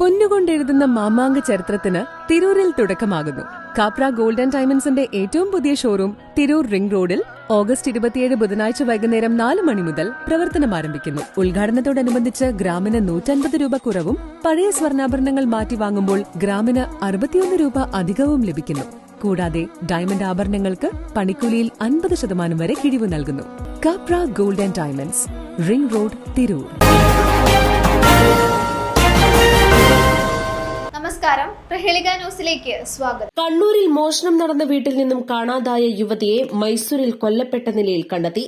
പൊന്നുകൊണ്ടെഴുതുന്ന മാമാങ്ക ചരിത്രത്തിന് തിരൂരിൽ തുടക്കമാകുന്നു. കാപ്ര ഗോൾഡൻ ഡയമണ്ട്സിന്റെ ഏറ്റവും പുതിയ ഷോറൂം തിരൂർ റിംഗ് റോഡിൽ ഓഗസ്റ്റ് ഇരുപത്തിയേഴ് ബുധനാഴ്ച വൈകുന്നേരം നാല് മണി മുതൽ പ്രവർത്തനം ആരംഭിക്കുന്നു. ഉദ്ഘാടനത്തോടനുബന്ധിച്ച് ഗ്രാമിന് നൂറ്റൻപത് രൂപ കുറവും പഴയ സ്വർണാഭരണങ്ങൾ മാറ്റി വാങ്ങുമ്പോൾ ഗ്രാമിന് അറുപത്തിയൊന്ന് രൂപ അധികവും ലഭിക്കുന്നു. കൂടാതെ ഡയമണ്ട് ആഭരണങ്ങൾക്ക് പണിക്കൂലിയിൽ അൻപത് ശതമാനം വരെ കിഴിവ് നൽകുന്നു. Kapra golden diamonds ring road Tirur. നമസ്കാരം. പ്രഹേളിക ന്യൂസിലേക്ക് സ്വാഗതം. കണ്ണൂരിൽ മോഷണം നടന്ന വീട്ടിൽ നിന്നും കാണാതായ യുവതിയെ മൈസൂരിൽ കൊല്ലപ്പെട്ട നിലയിൽ കണ്ടെത്തി.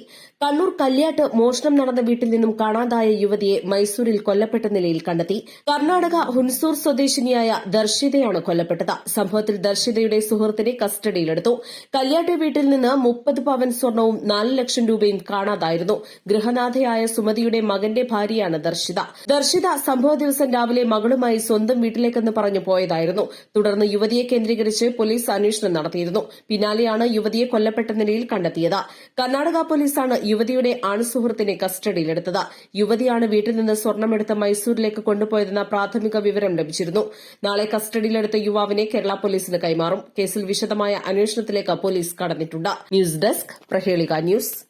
കണ്ണൂർ കല്യാട്ട് മോഷണം നടന്ന വീട്ടിൽ നിന്നും കാണാതായ യുവതിയെ മൈസൂരിൽ കൊല്ലപ്പെട്ട നിലയിൽ കണ്ടെത്തി. കർണാടക ഹുൻസൂർ സ്വദേശിനിയായ ദർശിതയാണ് കൊല്ലപ്പെട്ടത്. സംഭവത്തിൽ ദർശിതയുടെ സുഹൃത്തിനെ കസ്റ്റഡിയിലെടുത്തു. കല്യാട്ട് വീട്ടിൽ നിന്ന് മുപ്പത് പവൻ സ്വർണവും നാല് ലക്ഷം രൂപയും കാണാതായിരുന്നു. ഗൃഹനാഥയായ സുമതിയുടെ മകന്റെ ഭാര്യയാണ് ദർശിത. ദർശിത സംഭവ ദിവസം രാവിലെ മകളുമായി സ്വന്തം വീട്ടിലേക്കെന്ന് പറഞ്ഞു പോയതായിരുന്നു. തുടർന്ന് യുവതിയെ കേന്ദ്രീകരിച്ച് പോലീസ് അന്വേഷണം നടത്തിയിരുന്നു. പിന്നാലെയാണ് യുവതിയെ കൊല്ലപ്പെട്ട നിലയിൽ കണ്ടെത്തിയത്. കർണാടക പോലീസാണ് യുവതിയുടെ ആൺസുഹൃത്തിനെ കസ്റ്റഡിയിലെടുത്തത്. യുവതിയാണ് വീട്ടിൽ നിന്ന് സ്വർണമെടുത്ത് മൈസൂരിലേക്ക് കൊണ്ടുപോയതെന്ന പ്രാഥമിക വിവരം ലഭിച്ചിരുന്നു. നാളെ കസ്റ്റഡിയിലെടുത്ത യുവാവിനെ കേരള പോലീസിന് കൈമാറും. കേസിൽ വിശദമായ അന്വേഷണത്തിലേക്ക് police കടന്നിട്ടുണ്ട്. News desk Prahelika news